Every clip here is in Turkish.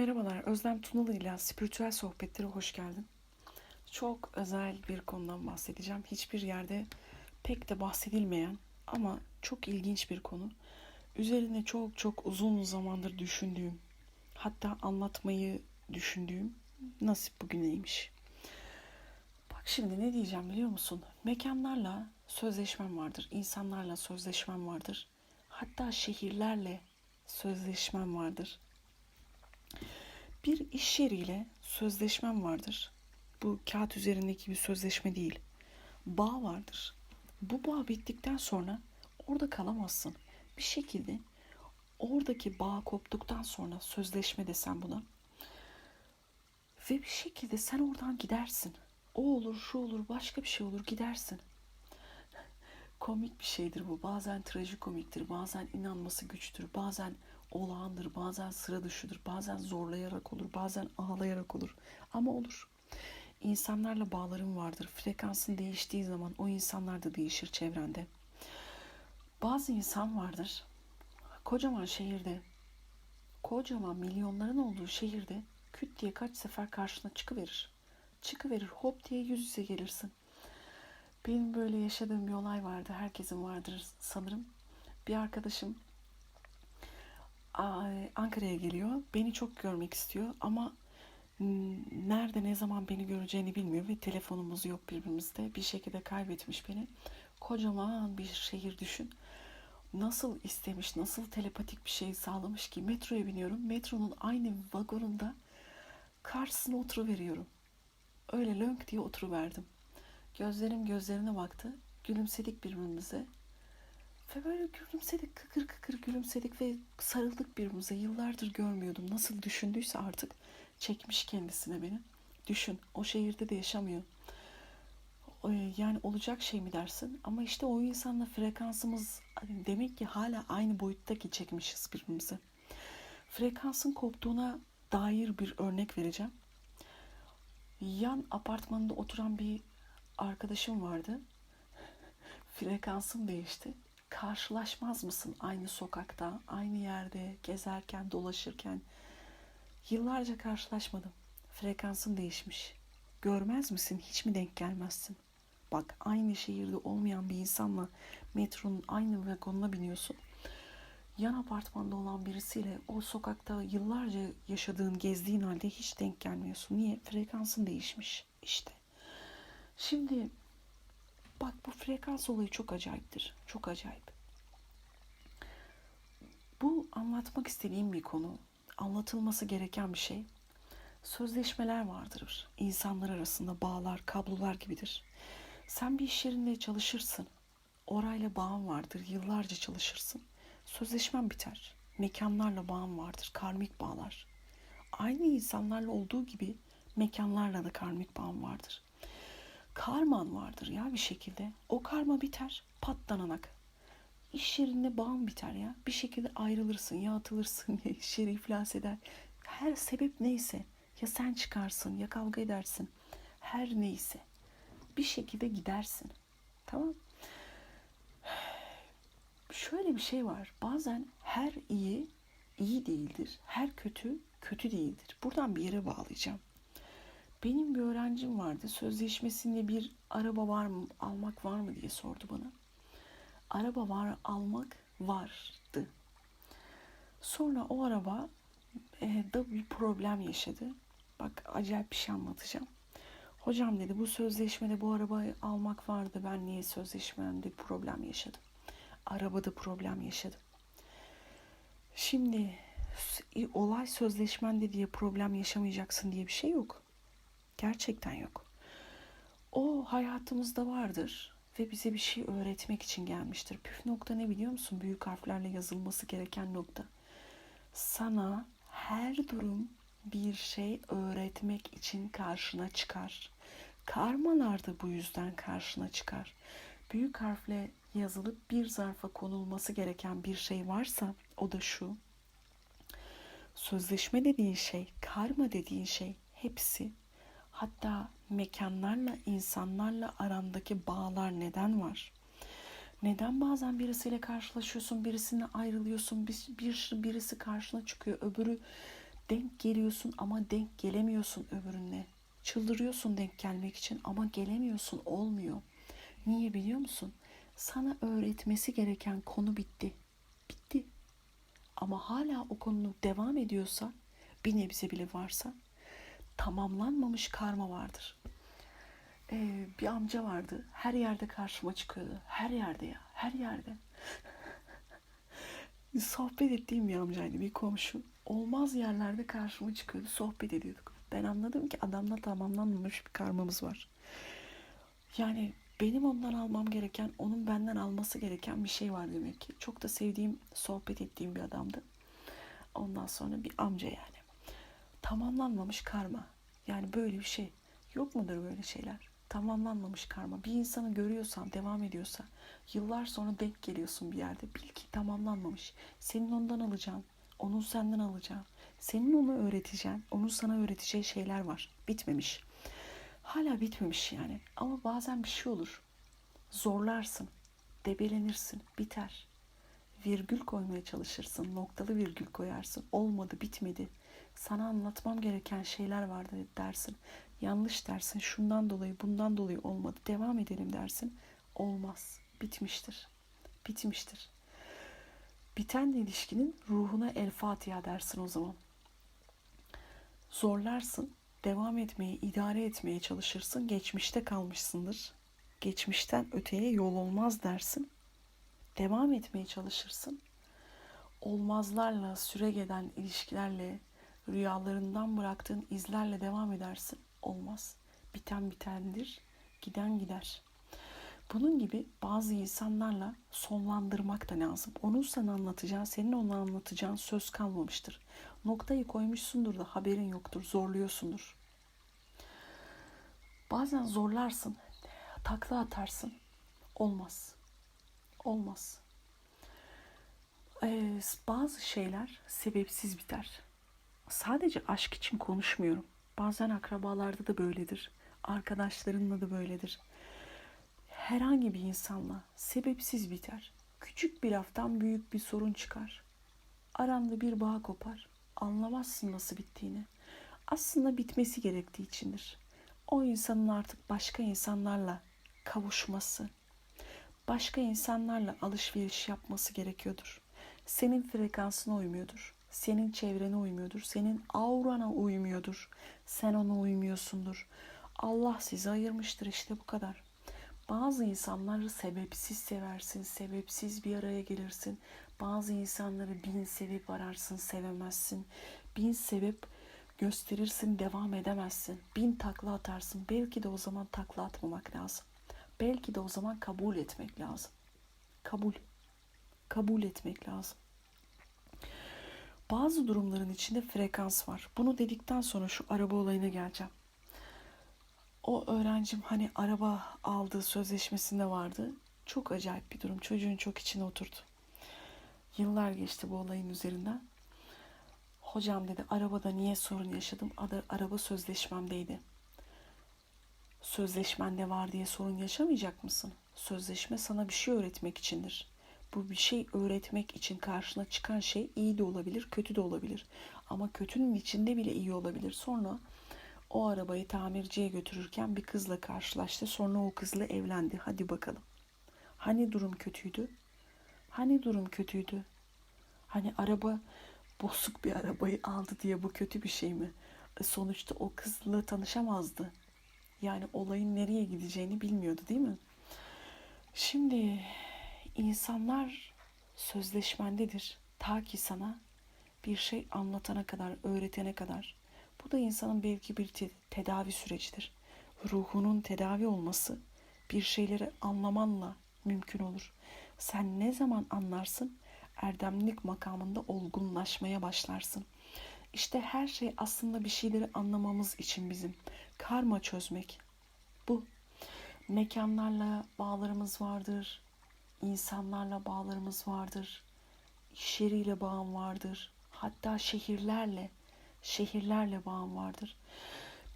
Merhabalar, Özlem Tunalı ile Spiritüel Sohbetlere hoş geldin. Çok özel bir konudan bahsedeceğim. Hiçbir yerde pek de bahsedilmeyen ama çok ilginç bir konu. Üzerine çok çok uzun zamandır düşündüğüm, hatta anlatmayı düşündüğüm nasip bugüneymiş. Bak şimdi ne diyeceğim biliyor musun? Mekanlarla sözleşmem vardır, insanlarla sözleşmem vardır. Hatta şehirlerle sözleşmem vardır. Bir iş yeriyle sözleşmem vardır. Bu kağıt üzerindeki bir sözleşme değil. Bağ vardır. Bu bağ bittikten sonra orada kalamazsın. Bir şekilde oradaki bağ koptuktan sonra sözleşme desem buna. Ve bir şekilde sen oradan gidersin. O olur, şu olur, başka bir şey olur gidersin. Komik bir şeydir bu. Bazen trajikomiktir, bazen inanması güçtür, bazen olağandır, bazen sıra dışıdır, bazen zorlayarak olur, bazen ağlayarak olur. Ama olur. İnsanlarla bağların vardır. Frekansın değiştiği zaman o insanlar da değişir çevrende. Bazı insan vardır. Kocaman şehirde, kocaman milyonların olduğu şehirde küt diye kaç sefer karşına çıkıverir. Çıkıverir hop diye yüz yüze gelirsin. Benim böyle yaşadığım bir olay vardı. Herkesin vardır sanırım. Bir arkadaşım Ankara'ya geliyor. Beni çok görmek istiyor ama nerede ne zaman beni göreceğini bilmiyor ve telefonumuz yok birbirimizde. Bir şekilde kaybetmiş beni. Kocaman bir şehir düşün. Nasıl istemiş, nasıl telepatik bir şey sağlamış ki metroya biniyorum. Metronun aynı vagonunda karşısına oturuveriyorum. Öyle lönk diye oturuverdim. Gözlerim gözlerine baktı. Gülümsedik birbirimize. Ve böyle gülümsedik, kıkır kıkır gülümsedik ve sarıldık birbirimize. Yıllardır görmüyordum. Nasıl düşündüyse artık çekmiş kendisine beni. Düşün, o şehirde de yaşamıyor. Yani olacak şey mi dersin? Ama işte o insanla frekansımız hani demek ki hala aynı boyutta ki çekmişiz birbirimize. Frekansın koptuğuna dair bir örnek vereceğim. Yan apartmanında oturan bir arkadaşım vardı. Frekansım değişti karşılaşmaz mısın aynı sokakta, aynı yerde, gezerken, dolaşırken? Yıllarca karşılaşmadım. Frekansın değişmiş. Görmez misin? Hiç mi denk gelmezsin? Bak aynı şehirde olmayan bir insanla metronun aynı vagonuna biniyorsun. Yan apartmanda olan birisiyle o sokakta yıllarca yaşadığın, gezdiğin halde hiç denk gelmiyorsun. Niye? Frekansın değişmiş işte. Şimdi Bak bu frekans olayı çok acayiptir. Çok acayip. Bu anlatmak istediğim bir konu. Anlatılması gereken bir şey. Sözleşmeler vardır. İnsanlar arasında bağlar, kablolar gibidir. Sen bir iş yerinde çalışırsın. Orayla bağın vardır. Yıllarca çalışırsın. Sözleşmen biter. Mekanlarla bağın vardır. Karmik bağlar. Aynı insanlarla olduğu gibi mekanlarla da karmik bağın vardır karman vardır ya bir şekilde. O karma biter patlananak. İş yerinde bağım biter ya. Bir şekilde ayrılırsın ya atılırsın ya iş yeri iflas eder. Her sebep neyse ya sen çıkarsın ya kavga edersin. Her neyse bir şekilde gidersin. Tamam Şöyle bir şey var. Bazen her iyi iyi değildir. Her kötü kötü değildir. Buradan bir yere bağlayacağım. Benim bir öğrencim vardı. Sözleşmesinde bir araba var mı, almak var mı diye sordu bana. Araba var, almak vardı. Sonra o araba e, da bir problem yaşadı. Bak acayip bir şey anlatacağım. Hocam dedi bu sözleşmede bu arabayı almak vardı. Ben niye sözleşmemde problem yaşadım? Arabada problem yaşadım. Şimdi olay sözleşmende diye problem yaşamayacaksın diye bir şey yok. Gerçekten yok. O hayatımızda vardır ve bize bir şey öğretmek için gelmiştir. Püf nokta ne biliyor musun? Büyük harflerle yazılması gereken nokta. Sana her durum bir şey öğretmek için karşına çıkar. Karmalar da bu yüzden karşına çıkar. Büyük harfle yazılıp bir zarfa konulması gereken bir şey varsa o da şu. Sözleşme dediğin şey, karma dediğin şey hepsi Hatta mekanlarla, insanlarla arandaki bağlar neden var? Neden bazen birisiyle karşılaşıyorsun, birisine ayrılıyorsun, bir, bir birisi karşına çıkıyor, öbürü Denk geliyorsun ama denk gelemiyorsun öbürüne. Çıldırıyorsun denk gelmek için ama gelemiyorsun olmuyor. Niye biliyor musun? Sana öğretmesi gereken konu bitti. Bitti. Ama hala o konu devam ediyorsa bir nebze bile varsa tamamlanmamış karma vardır. Ee, bir amca vardı. Her yerde karşıma çıkıyordu. Her yerde ya. Her yerde. sohbet ettiğim bir amcaydı. Bir komşu. Olmaz yerlerde karşıma çıkıyordu. Sohbet ediyorduk. Ben anladım ki adamla tamamlanmamış bir karmamız var. Yani benim ondan almam gereken, onun benden alması gereken bir şey var demek ki. Çok da sevdiğim, sohbet ettiğim bir adamdı. Ondan sonra bir amca yani. Tamamlanmamış karma. Yani böyle bir şey. Yok mudur böyle şeyler? Tamamlanmamış karma. Bir insanı görüyorsan, devam ediyorsa, yıllar sonra denk geliyorsun bir yerde. Bil ki tamamlanmamış. Senin ondan alacağın, onun senden alacağı, senin onu öğreteceğin, onun sana öğreteceği şeyler var. Bitmemiş. Hala bitmemiş yani. Ama bazen bir şey olur. Zorlarsın, debelenirsin, biter. Virgül koymaya çalışırsın, noktalı virgül koyarsın. Olmadı, bitmedi. Sana anlatmam gereken şeyler vardı dersin. Yanlış dersin, şundan dolayı, bundan dolayı olmadı. Devam edelim dersin. Olmaz, bitmiştir. Bitmiştir. Biten ilişkinin ruhuna el Fatiha dersin o zaman. Zorlarsın, devam etmeye, idare etmeye çalışırsın. Geçmişte kalmışsındır. Geçmişten öteye yol olmaz dersin. Devam etmeye çalışırsın. Olmazlarla, süre gelen ilişkilerle, rüyalarından bıraktığın izlerle devam edersin. Olmaz. Biten bitendir, giden gider. Bunun gibi bazı insanlarla sonlandırmak da lazım. Onun sana anlatacağı, senin ona anlatacağın söz kalmamıştır. Noktayı koymuşsundur da haberin yoktur, zorluyorsundur. Bazen zorlarsın, takla atarsın. Olmaz. Olmaz. Ee, bazı şeyler sebepsiz biter. Sadece aşk için konuşmuyorum. Bazen akrabalarda da böyledir. Arkadaşlarınla da böyledir. Herhangi bir insanla sebepsiz biter. Küçük bir laftan büyük bir sorun çıkar. Aranda bir bağ kopar. Anlamazsın nasıl bittiğini. Aslında bitmesi gerektiği içindir. O insanın artık başka insanlarla kavuşması, başka insanlarla alışveriş yapması gerekiyordur. Senin frekansına uymuyordur. Senin çevrene uymuyordur. Senin aurana uymuyordur. Sen ona uymuyorsundur. Allah sizi ayırmıştır işte bu kadar. Bazı insanları sebepsiz seversin, sebepsiz bir araya gelirsin. Bazı insanları bin sebep ararsın, sevemezsin. Bin sebep gösterirsin, devam edemezsin. Bin takla atarsın. Belki de o zaman takla atmamak lazım. Belki de o zaman kabul etmek lazım. Kabul. Kabul etmek lazım. Bazı durumların içinde frekans var. Bunu dedikten sonra şu araba olayına geleceğim. O öğrencim hani araba aldığı sözleşmesinde vardı. Çok acayip bir durum. Çocuğun çok içine oturdu. Yıllar geçti bu olayın üzerinden. Hocam dedi arabada niye sorun yaşadım? Araba sözleşmemdeydi. Sözleşmende var diye sorun yaşamayacak mısın? Sözleşme sana bir şey öğretmek içindir. Bu bir şey öğretmek için karşına çıkan şey iyi de olabilir, kötü de olabilir. Ama kötünün içinde bile iyi olabilir. Sonra o arabayı tamirciye götürürken bir kızla karşılaştı. Sonra o kızla evlendi. Hadi bakalım. Hani durum kötüydü? Hani durum kötüydü? Hani araba bozuk bir arabayı aldı diye bu kötü bir şey mi? E, sonuçta o kızla tanışamazdı. Yani olayın nereye gideceğini bilmiyordu değil mi? Şimdi insanlar sözleşmendedir. Ta ki sana bir şey anlatana kadar, öğretene kadar. Bu da insanın belki bir te- tedavi sürecidir. Ruhunun tedavi olması bir şeyleri anlamanla mümkün olur. Sen ne zaman anlarsın? Erdemlik makamında olgunlaşmaya başlarsın. İşte her şey aslında bir şeyleri anlamamız için bizim. Karma çözmek. Bu. Mekanlarla bağlarımız vardır. İnsanlarla bağlarımız vardır. İş yeriyle bağım vardır. Hatta şehirlerle, şehirlerle bağım vardır.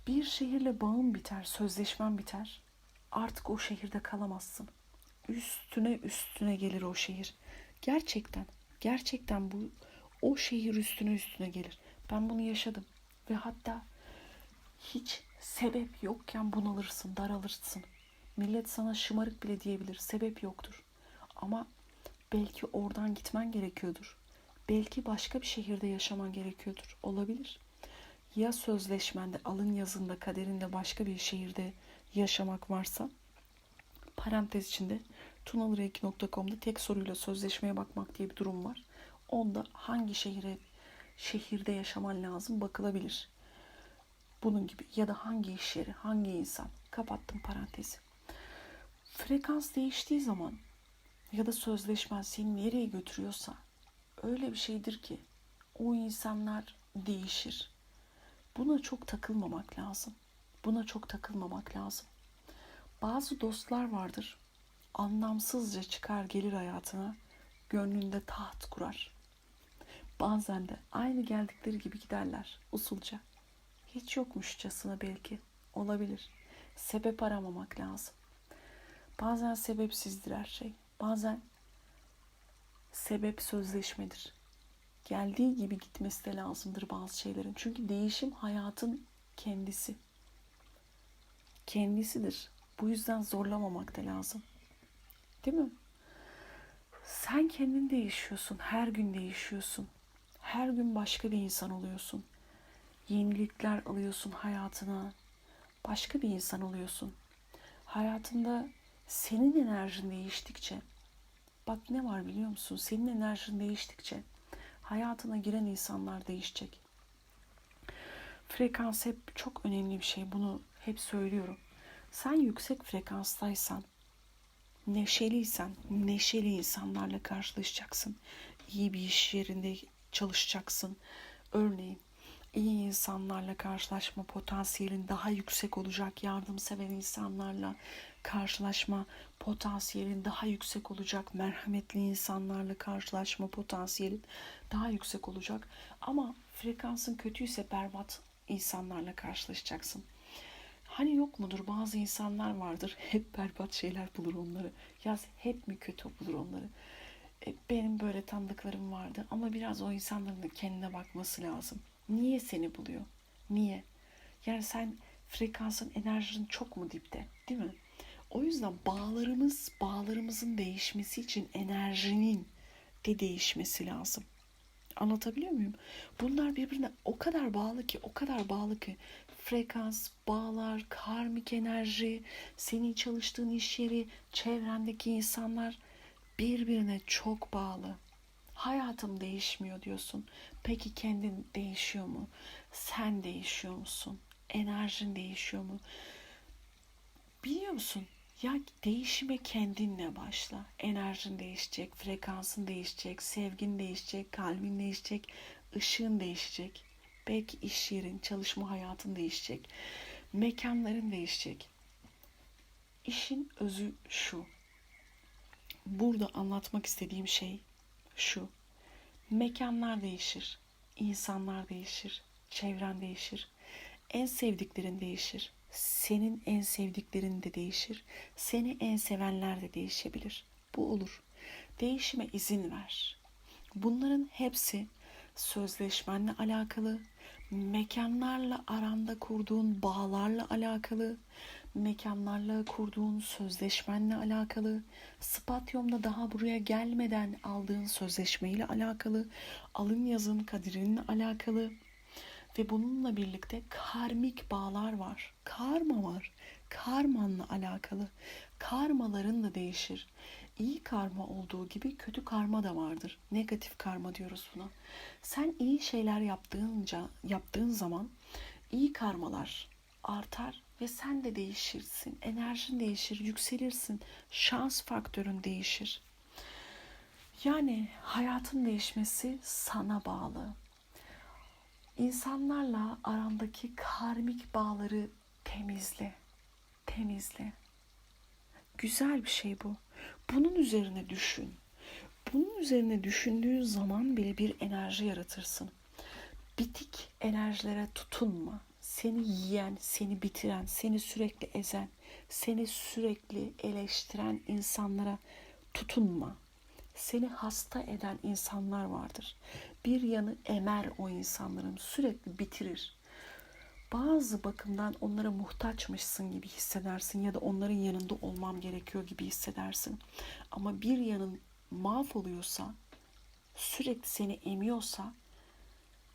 Bir şehirle bağım biter, sözleşmen biter. Artık o şehirde kalamazsın. Üstüne üstüne gelir o şehir. Gerçekten, gerçekten bu o şehir üstüne üstüne gelir. Ben bunu yaşadım ve hatta hiç sebep yokken bunalırsın, daralırsın. Millet sana şımarık bile diyebilir. Sebep yoktur. Ama belki oradan gitmen gerekiyordur. Belki başka bir şehirde yaşaman gerekiyordur. Olabilir. Ya sözleşmende, alın yazında, kaderinde başka bir şehirde yaşamak varsa parantez içinde tunalıreiki.com'da tek soruyla sözleşmeye bakmak diye bir durum var. Onda hangi şehire şehirde yaşaman lazım bakılabilir. Bunun gibi ya da hangi iş yeri, hangi insan. Kapattım parantezi. Frekans değiştiği zaman ya da sözleşmen seni nereye götürüyorsa öyle bir şeydir ki o insanlar değişir. Buna çok takılmamak lazım. Buna çok takılmamak lazım. Bazı dostlar vardır. Anlamsızca çıkar gelir hayatına, gönlünde taht kurar. Bazen de aynı geldikleri gibi giderler usulca. Hiç yokmuşçasına belki olabilir. Sebep aramamak lazım. Bazen sebepsizdir her şey. Bazen sebep sözleşmedir. Geldiği gibi gitmesi de lazımdır bazı şeylerin. Çünkü değişim hayatın kendisi. Kendisidir. Bu yüzden zorlamamak da lazım. Değil mi? Sen kendin değişiyorsun. Her gün değişiyorsun. Her gün başka bir insan oluyorsun. Yenilikler alıyorsun hayatına. Başka bir insan oluyorsun. Hayatında senin enerjin değiştikçe bak ne var biliyor musun? Senin enerjin değiştikçe hayatına giren insanlar değişecek. Frekans hep çok önemli bir şey. Bunu hep söylüyorum. Sen yüksek frekanstaysan, neşeliysen, neşeli insanlarla karşılaşacaksın. İyi bir iş yerinde çalışacaksın. Örneğin iyi insanlarla karşılaşma potansiyelin daha yüksek olacak. Yardımsever insanlarla karşılaşma potansiyelin daha yüksek olacak. Merhametli insanlarla karşılaşma potansiyelin daha yüksek olacak. Ama frekansın kötüyse berbat insanlarla karşılaşacaksın. Hani yok mudur bazı insanlar vardır hep berbat şeyler bulur onları. Yaz hep mi kötü bulur onları. E, benim böyle tanıdıklarım vardı ama biraz o insanların da kendine bakması lazım. Niye seni buluyor? Niye? Yani sen frekansın enerjin çok mu dipte değil mi? O yüzden bağlarımız, bağlarımızın değişmesi için enerjinin de değişmesi lazım. Anlatabiliyor muyum? Bunlar birbirine o kadar bağlı ki, o kadar bağlı ki frekans, bağlar, karmik enerji, senin çalıştığın iş yeri, çevrendeki insanlar birbirine çok bağlı. Hayatım değişmiyor diyorsun. Peki kendin değişiyor mu? Sen değişiyor musun? Enerjin değişiyor mu? Biliyor musun? Ya değişime kendinle başla. Enerjin değişecek, frekansın değişecek, sevgin değişecek, kalbin değişecek, ışığın değişecek. Belki iş yerin, çalışma hayatın değişecek. Mekanların değişecek. İşin özü şu. Burada anlatmak istediğim şey şu. Mekanlar değişir, insanlar değişir, çevren değişir, en sevdiklerin değişir, senin en sevdiklerin de değişir, seni en sevenler de değişebilir. Bu olur. Değişime izin ver. Bunların hepsi sözleşmenle alakalı, mekanlarla aranda kurduğun bağlarla alakalı, mekanlarla kurduğun sözleşmenle alakalı, Spatyum'da daha buraya gelmeden aldığın sözleşmeyle alakalı, alın yazın kadirinle alakalı ve bununla birlikte karmik bağlar var. Karma var. Karmanla alakalı. Karmaların da değişir. İyi karma olduğu gibi kötü karma da vardır. Negatif karma diyoruz buna. Sen iyi şeyler yaptığınca, yaptığın zaman iyi karmalar artar ve sen de değişirsin. Enerjin değişir, yükselirsin. Şans faktörün değişir. Yani hayatın değişmesi sana bağlı. İnsanlarla arandaki karmik bağları temizle. Temizle. Güzel bir şey bu. Bunun üzerine düşün. Bunun üzerine düşündüğün zaman bile bir enerji yaratırsın. Bitik enerjilere tutunma. Seni yiyen, seni bitiren, seni sürekli ezen, seni sürekli eleştiren insanlara tutunma. Seni hasta eden insanlar vardır. Bir yanı emer o insanların, sürekli bitirir. Bazı bakımdan onlara muhtaçmışsın gibi hissedersin ya da onların yanında olmam gerekiyor gibi hissedersin. Ama bir yanın mahvoluyorsa, sürekli seni emiyorsa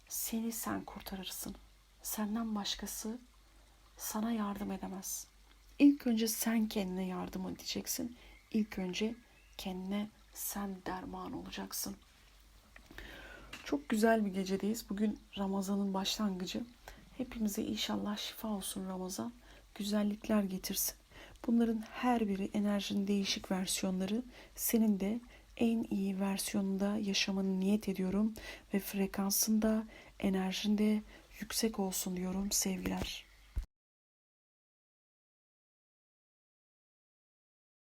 seni sen kurtarırsın. Senden başkası sana yardım edemez. İlk önce sen kendine yardım edeceksin. İlk önce kendine sen derman olacaksın. Çok güzel bir gecedeyiz. Bugün Ramazan'ın başlangıcı. Hepimize inşallah şifa olsun Ramazan. Güzellikler getirsin. Bunların her biri enerjinin değişik versiyonları. Senin de en iyi versiyonunda yaşamanı niyet ediyorum ve frekansında, enerjinde yüksek olsun diyorum sevgiler.